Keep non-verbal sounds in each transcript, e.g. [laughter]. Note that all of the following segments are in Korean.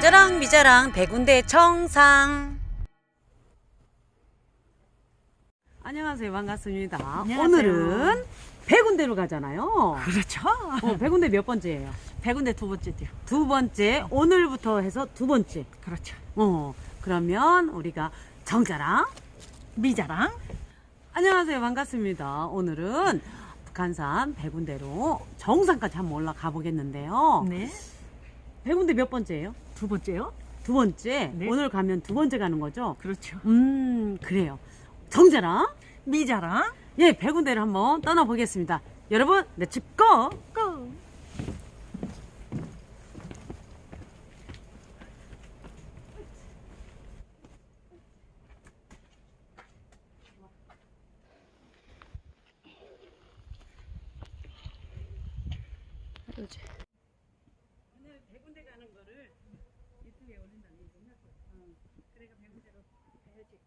정자랑 미자랑 백운대 청상. 안녕하세요. 반갑습니다. 안녕하세요. 오늘은 백운대로 가잖아요. 그렇죠. 어, 백운대 몇 번째예요? 백운대 두 번째죠. 두 번째. 오늘부터 해서 두 번째. 그렇죠. 어, 그러면 우리가 정자랑 미자랑 안녕하세요. 반갑습니다. 오늘은 북한산 백운대로 정상까지 한번 올라가 보겠는데요. 네. 백운대 몇 번째예요? 두 번째요. 두 번째. 네. 오늘 가면 두 번째 가는 거죠? 그렇죠. 음, 그래요. 정자랑 미자랑 예, 백운대를 한번 떠나보겠습니다. 여러분, 렛츠 고! 고. 오늘 백운대 가는 거를 유튜브에 올린다는 얘기는 어, 그래가 백운대로 가야지.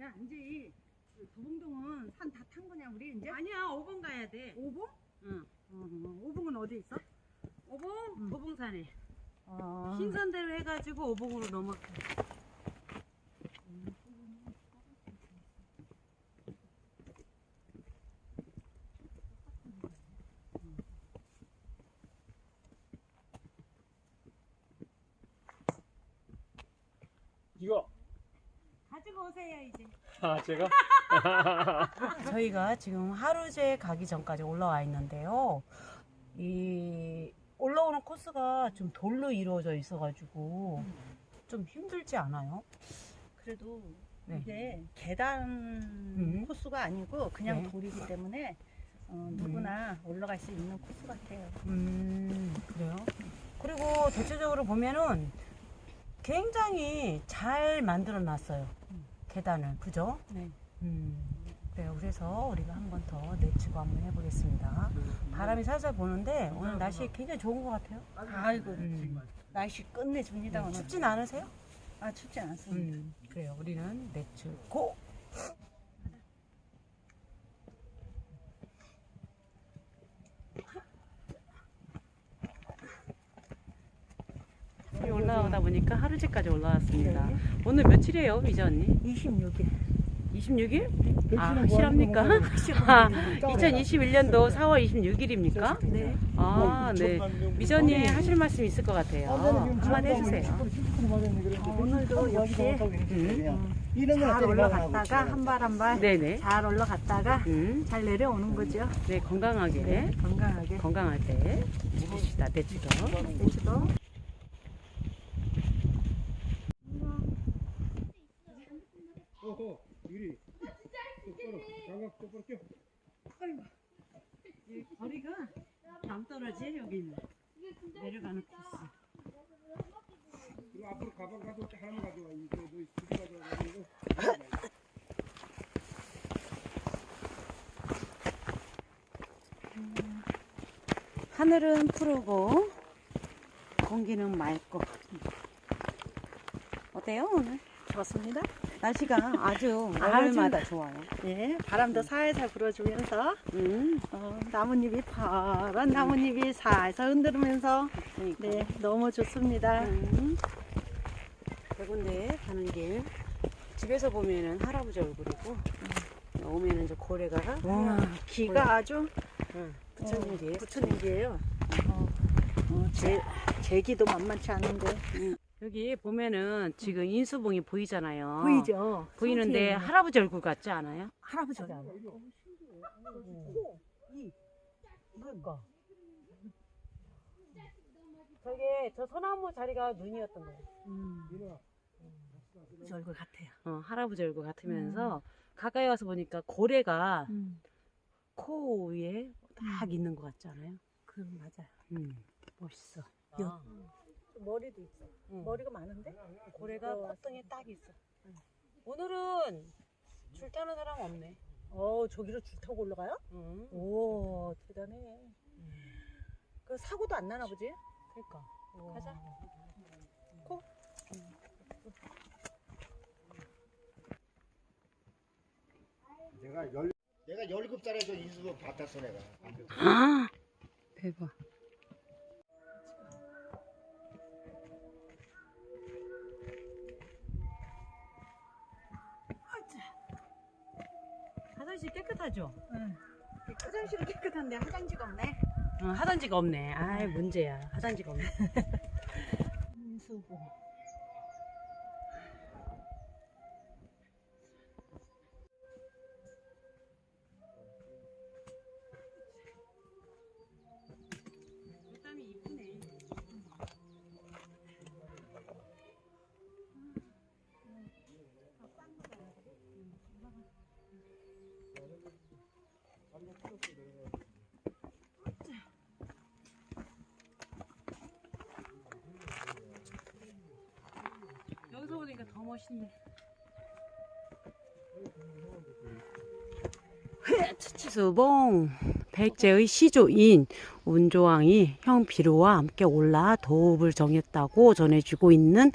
야 이제 그 도봉동은 산 다 탄 거냐 우리 이제? 아니야, 5번 가야 돼. 오봉? 응. 어, 오봉은 어디 있어? 5번? 음. 도봉산에. 어. 신선대로 해가지고 5봉으로 넘어가. 이거 가지고 오세요, 이제. 아 제가 [laughs] 저희가 지금 하루제 가기 전까지 올라와 있는데요. 이 올라오는 코스가 좀 돌로 이루어져 있어가지고 좀 힘들지 않아요? 그래도 네. 이게 계단 음. 코스가 아니고 그냥 네. 돌이기 때문에 어, 누구나 올라갈 수 있는 코스 같아요. 음, 그래요? 그리고 대체적으로 보면은 굉장히 잘 만들어 놨어요. 계단을. 그죠? 네. 음, 그래요. 그래서 우리가 한 번 더 내치고 한번 해보겠습니다. 바람이 살살 부는데 오늘 날씨 굉장히 좋은 것 같아요. 아이고 음. 날씨 끝내줍니다 오늘. 춥진 않으세요? 아 춥지 않습니다. 음, 그래요. 우리는 내추 고! 올라오다 보니까 하루제까지 올라왔습니다. 오늘 며칠이에요, 미자 언니? 26일. 26일? 아, 확실합니까? 아, 2021년도 4월 26일입니까? 네. 아, 네. 언니 하실 말씀 있을 것 같아요. 한마디 해주세요. 오늘도 역시 음. 잘 올라갔다가 한 발 한발잘 네네. 올라갔다가 음, 잘 내려오는 거죠. 네, 건강하게. 네, 건강하게. 건강할 때 해봅시다. 내추도. 내주도 어허 유리 똑바로 장갑 똑바로 껴 거리가 남떨어지 여기는 내려가는 코스. 그리고 앞으로 가방 가져올 때 하나만 가져와 이거 너 두개 가져와 이거 하늘은 푸르고 공기는 맑고 어때요 오늘? 좋습니다. 날씨가 아주 월요일마다 좋아요. 예, 바람도 살살 불어주면서 음, 어, 나뭇잎이 파란 나뭇잎이 살살 흔들면서 그러니까. 네 너무 좋습니다. 음. 백운대 가는 길 집에서 보면은 할아버지 얼굴이고 오면은 이제 고래가 와 기가 아주 응, 부처님 길. 부처님 기예요. 어, 어, 제 제기도 만만치 않은데 여기 보면은 지금 인수봉이 보이잖아요. 보이죠? 보이는데 성티에 할아버지 얼굴 같지 않아요? 할아버지 닮아. 그러니까. 저게 저 소나무 자리가 눈이었던 거예요. 음, 저 얼굴 같아요. 어, 할아버지 얼굴 같으면서 가까이 와서 보니까 고래가 음, 코 위에 딱 있는 것 같지 않아요? 그 맞아요. 음, 멋있어. 여- 머리도 있어. 응. 머리가 많은데? 고래가 어. 콧등에 딱 있어. 오늘은 줄 타는 사람 없네. 어 저기로 줄 타고 올라가요? 응. 오 대단해. 그 사고도 안 나나 보지? 그러니까. 오. 가자. 코? 내가 열 내가 열곱 살에 저 인수도 받았어 내가. 아, 대박. 화장실 깨끗하죠? 화장실은 깨끗한데 화장지가 없네. 어, 하단지가 없네. 아이 문제야. 하단지가 없네. [laughs] 인수고. 멋있네. 수봉 백제의 시조인 운조왕이 형 비로와 함께 올라 도읍을 정했다고 전해지고 있는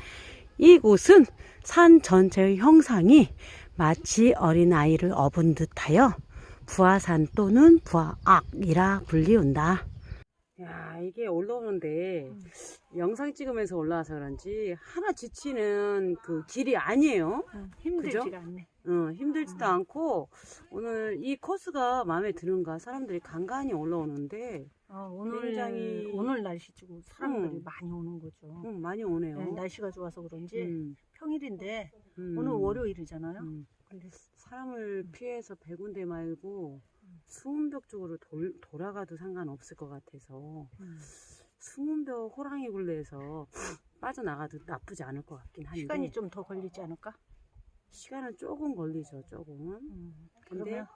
이곳은 산 전체의 형상이 마치 어린아이를 업은 듯하여 부하산 또는 부하악이라 불리운다. 야 이게 올라오는데 영상 찍으면서 올라와서 그런지 하나 지치는 그 길이 아니에요. 힘들지가 그죠? 않네. 어, 힘들지도 않고 오늘 이 코스가 마음에 드는가 사람들이 간간히 올라오는데 어, 오늘 굉장히- 오늘 날씨고 사람들이 음. 많이 오는 거죠. 음, 많이 오네요. 네, 날씨가 좋아서 그런지 음, 평일인데 음, 오늘 월요일이잖아요. 음. 근데 사람을 피해서 백운대 말고 수문벽 쪽으로 돌, 돌아가도 상관없을 것 같아서 음. 수문벽 호랑이 굴레에서 빠져나가도 나쁘지 않을 것 같긴 한데 시간이 좀 더 걸리지 않을까? 시간은 조금 걸리죠 조금 음. 근데 그러면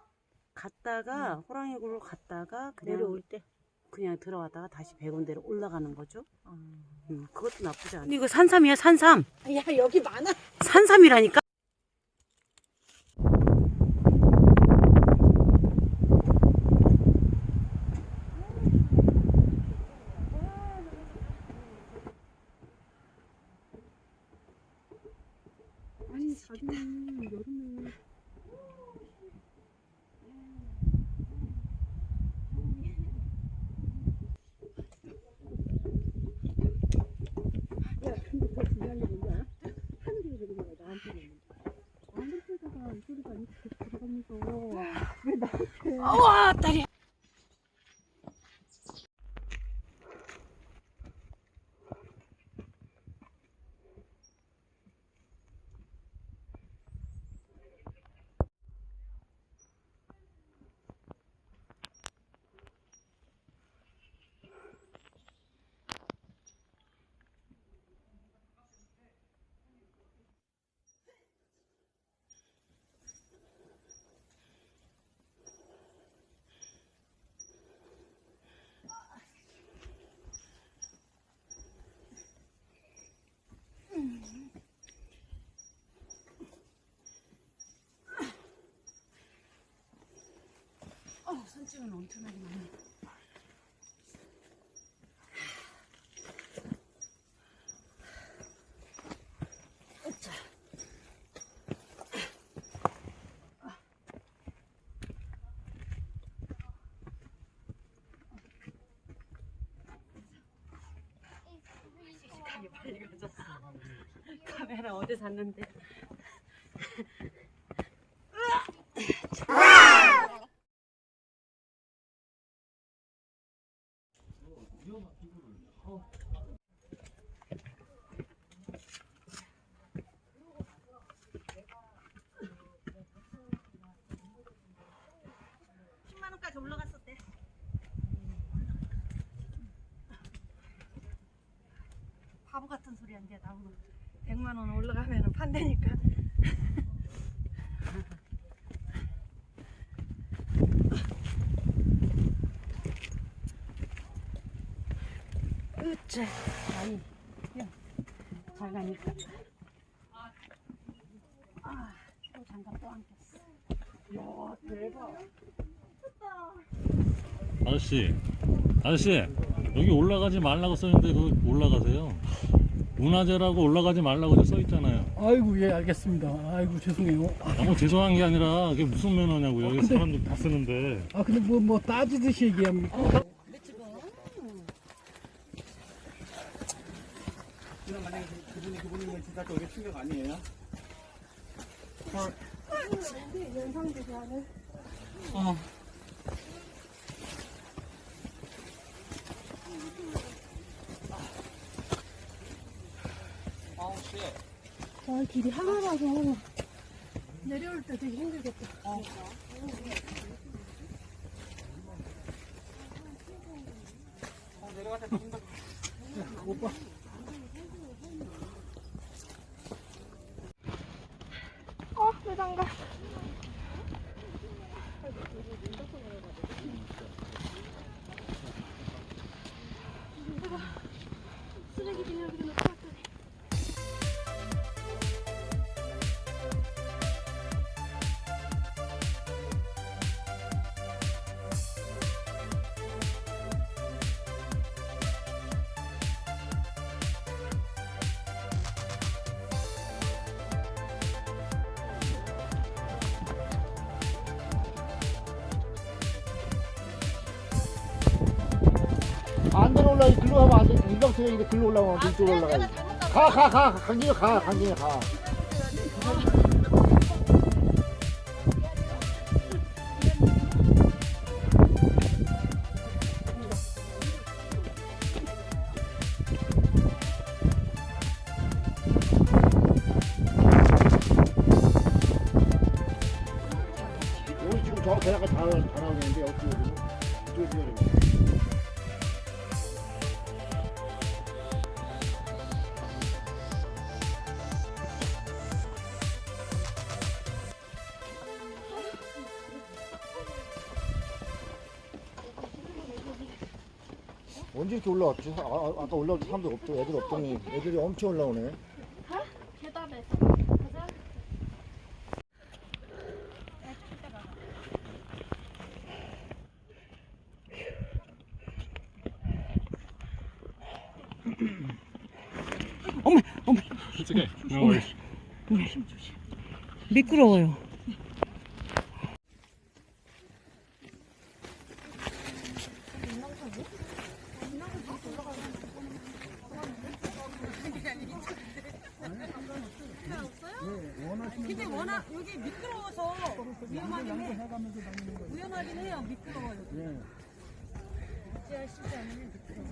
갔다가 호랑이 굴로 갔다가 그냥 내려올 때. 그냥 들어갔다가 다시 백운대로 올라가는 거죠. 음. 음, 그것도 나쁘지 않아. 이거 산삼이야, 산삼. 야 여기 많아. 산삼이라니까. 자기는 여름에 야 근데 더 중요한 게 뭔지 알아? 하늘이 그런 거야 나한테는 아무데다가 이 소리가 이렇게 들어가면서 왜 나한테 와, 다리. 어, 손짓은 엄청나게 많네. 카메라 어디 샀는데? 십만 원까지 올라갔었대. 바보 같은 소리 한대 나오는. 100만 원 올라가면 판다니까. [laughs] 아니, 야, 잘 가니까. 아, 또 장갑 또안 꼈어. 아저씨, 아저씨, 여기 올라가지 말라고 써있는데 그 올라가세요. 문화재라고 올라가지 말라고 써 있잖아요. 아이고 예 알겠습니다. 아이고 죄송해요. 아, 뭐 죄송한 게 아니라 그게 무슨 매너냐고요. 여기 사람들 다 쓰는데. 아 근데 뭐 뭐 따지듯이 얘기합니까? 만약에 그분 이 그분이면 진짜 저게 충격 아니에요? 어. 아, 길이 하나라서 내려올 때 되게 힘들겠다. 어, 왜 장가? 쓰레기 안 돼. 일방통행인데 글로 올라가면 이쪽으로 올라가. 가, 가, 가. 강진이 가, 강진이 가. 이렇게 올라왔지? 아, 아, 아까 올라올 때 사람들 없더 애들 없더니 애들이 엄청 올라오네. 계단에서. 가자. 어머, 어머, It's okay. No worries. 미끄러워요. 근데 워낙 여기 미끄러워서 위험하긴 해. 위험하긴 해요. 미끄러워요. 진짜 쉽지 않으면 미끄러워.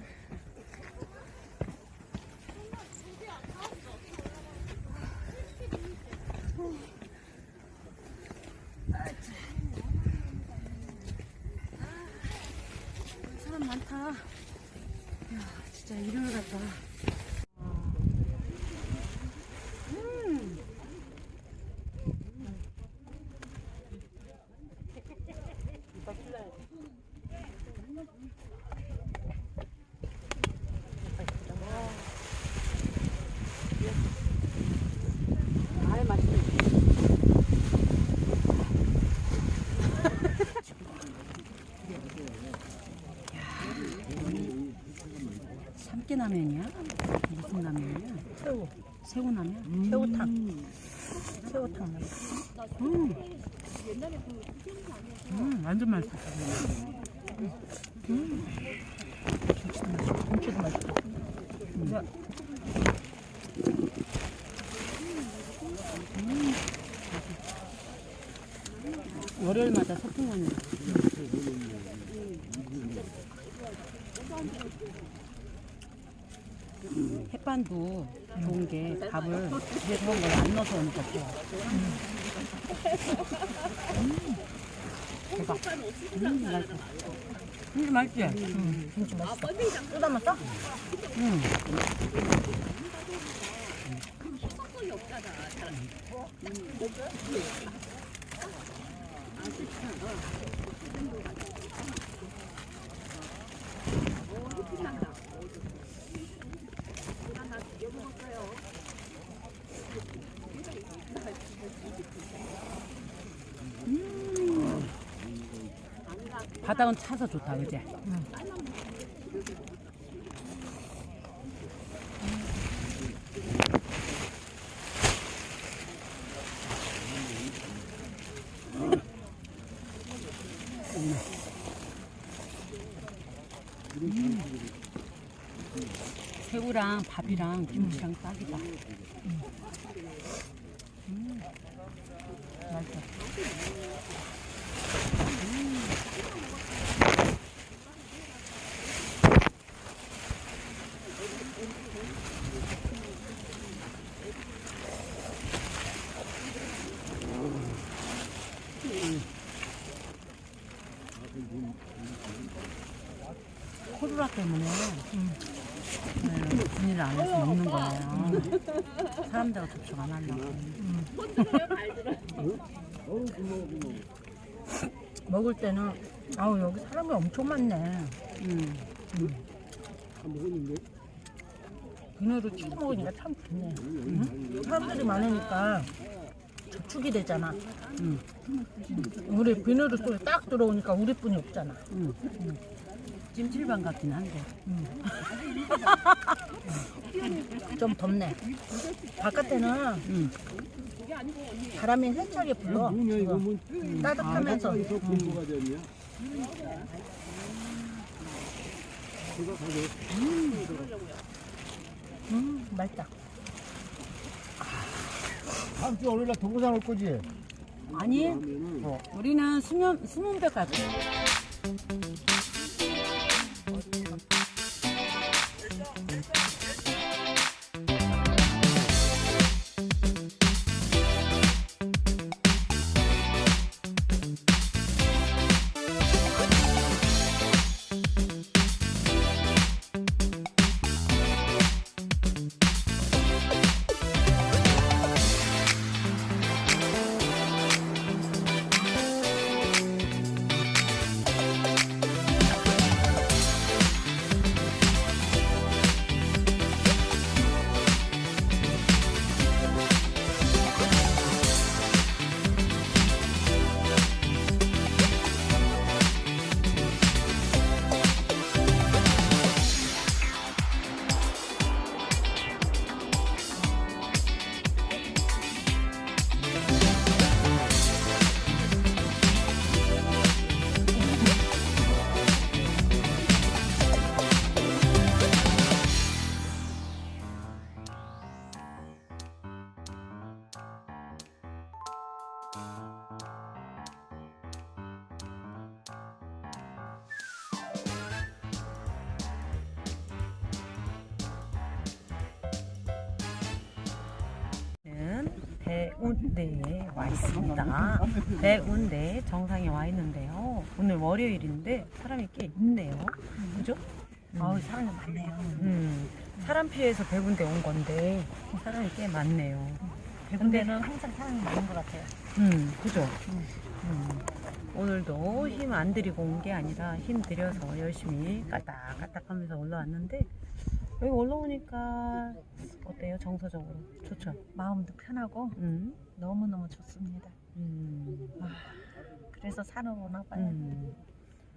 사람 많다. 야, 진짜 일요일 같다. 음. 아, 맛있네. 참깨 라면이야? 무슨 라면이야? 새우. 새우 라면? 새우탕. 새우탕. 음. 음, 완전 맛있어. 음. 김치도 맛있어. 김치도 맛있어. 음. 음. 월요일마다 소풍하는 거. 햇반도 좋은 게 밥을 집에서 한걸안 넣어서 오니까 좋아. 음. 대박. 음, 맛있어. 진짜 맛있지? 음, 진짜 맛있어. 또 담았어? 응. 바닥은 차서 좋다, 그지? 새우랑 밥이랑 김치랑 딱이다. 음. 네, 분리를 안 해서 먹는 거예요. 사람들하고 접촉 안 하려고. 고마워. 먹을 때는 아우 여기 사람이 엄청 많네. 음. 비누로 치고 먹으니까 참 좋네. 응? 사람들이 많으니까 저축이 되잖아. 음. 우리 비누로 소리 딱 들어오니까 우리뿐이 없잖아. 음. 찜질방 같긴 한데. [laughs] 좀 덥네. 바깥에는 음. 바람이 세차게 불어. 뭐냐 이거 뭐 따뜻하면서. 더 공부가 됐냐? 제가 가져. 음, 맛있다. 다음 주 월요일 날 동부산 올 거지? 아니, 하면은 우리는 수면, 수문백 갈거 배운대 정상에 와 있는데요. 오늘 월요일인데 사람이 꽤 있네요. 그죠? 아우, 사람이 많네요. 음, 사람 피해서 배운대 온 건데 사람이 꽤 많네요. 백운대는 항상 사람이 많은 것 같아요. 음, 그죠? 음. 오늘도 힘 안 들이고 온 게 아니라 힘 들여서 열심히 까딱까딱 하면서 올라왔는데 여기 올라오니까 어때요? 정서적으로 좋죠? 마음도 편하고 음, 너무너무 좋습니다. 음, 그래서 산을 오나 봐요. 음,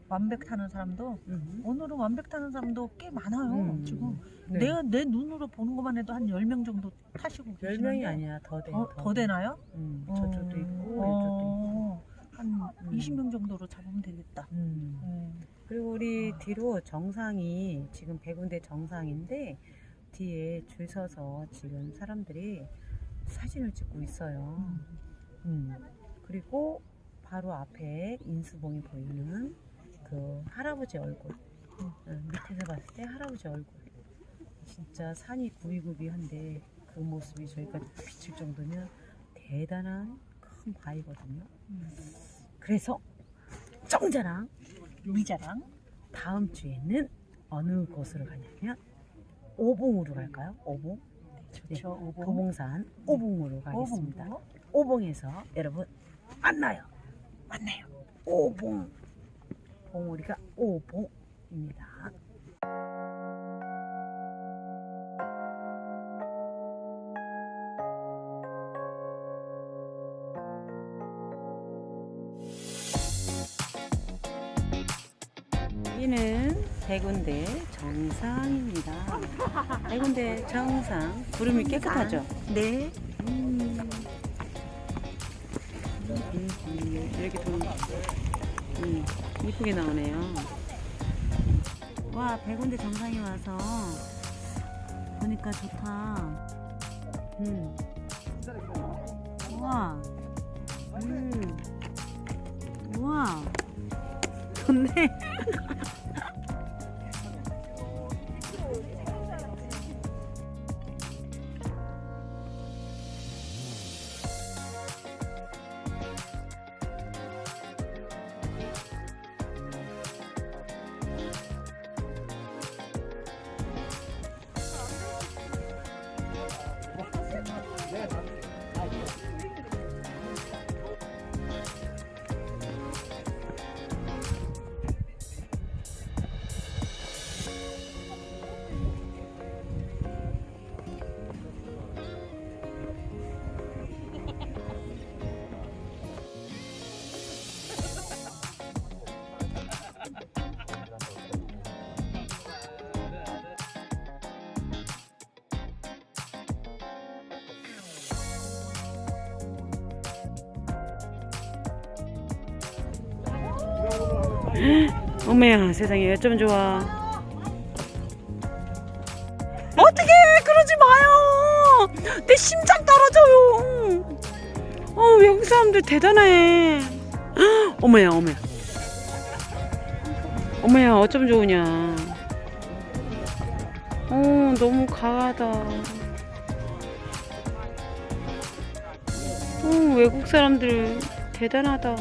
완벽 타는 사람도 음. 오늘은 완벽 타는 사람도 꽤 많아요. 음. 지금 네. 내가 내 눈으로 보는 것만 해도 한 10명 정도 타시고 열 계시는데 명이 아니야 더 돼. 더, 더 되나요? 음, 어. 저쪽도 있고 이쪽도 어, 한 음. 20명 정도로 잡으면 되겠다. 있고. 음. 음. 그리고 우리 뒤로 정상이 지금 백운대 정상인데 뒤에 줄 서서 지금 사람들이 사진을 찍고 있어요. 음. 그리고 바로 앞에 인수봉이 보이는 그 할아버지 얼굴. 음, 밑에서 봤을 때 할아버지 얼굴. 진짜 산이 구비구비한데 그 모습이 저희까지 비칠 정도면 대단한 큰 바위거든요. 그래서 정자랑 미자랑 다음 주에는 어느 곳으로 가냐면 오봉으로 갈까요? 오봉? 좋죠. 오봉. 도봉산 오봉으로 가겠습니다. 오봉도 오봉에서 여러분 만나요. 맞네요. 오봉. 봉우리가 오봉입니다. 여기는 백운대 정상입니다. 백운대 정상. 구름이 깨끗하죠? 네. 음. 이렇게 돈, 음, 이쁘게 나오네요. 와, 백운대 정상에 와서 보니까 좋다. 음. 우와. 음. 우와. 좋네. 어머야 세상에. 어쩜 좋아. 어떻게 그러지 마요! 내 심장 떨어져요! 어 외국 사람들 대단해. [gasps] 어머야 어머야. 어머야 어쩜 좋으냐. 어 너무 강하다. 어 외국 사람들 대단하다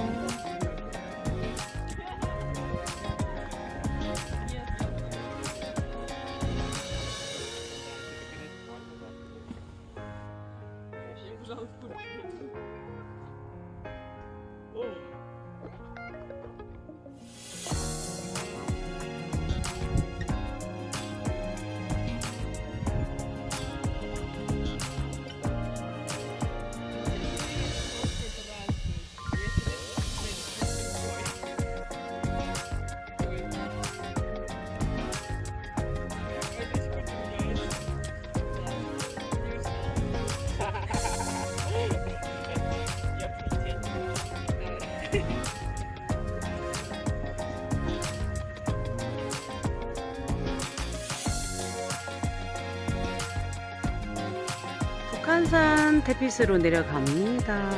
태피스로 내려갑니다.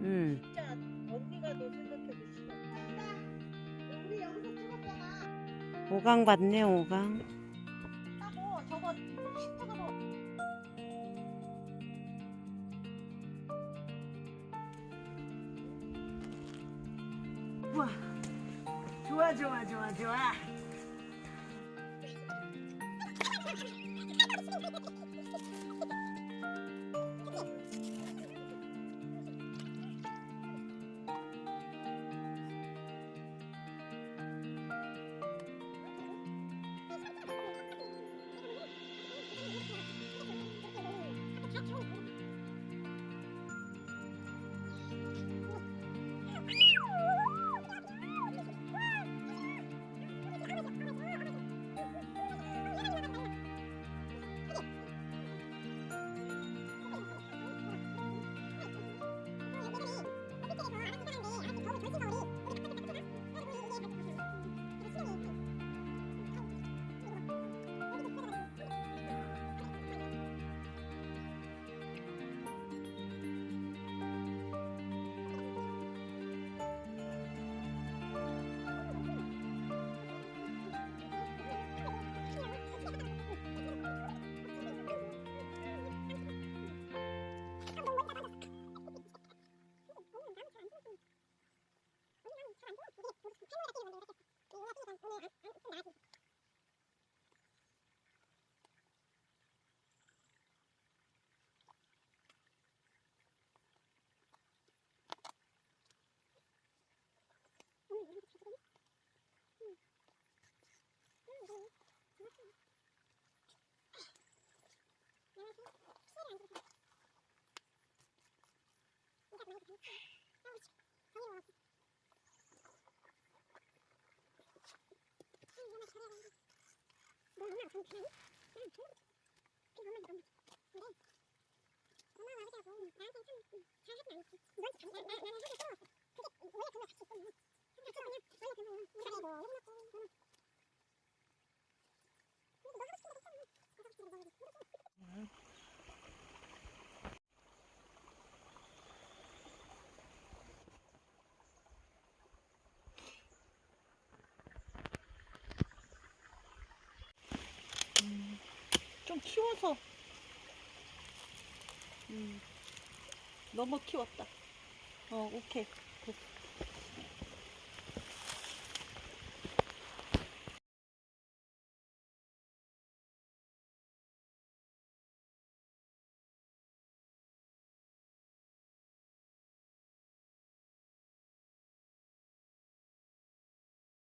음. 오강 같네 오강. 나, 나, 나. 좀 키워서. 음. 너무 키웠다. 어, 오케이.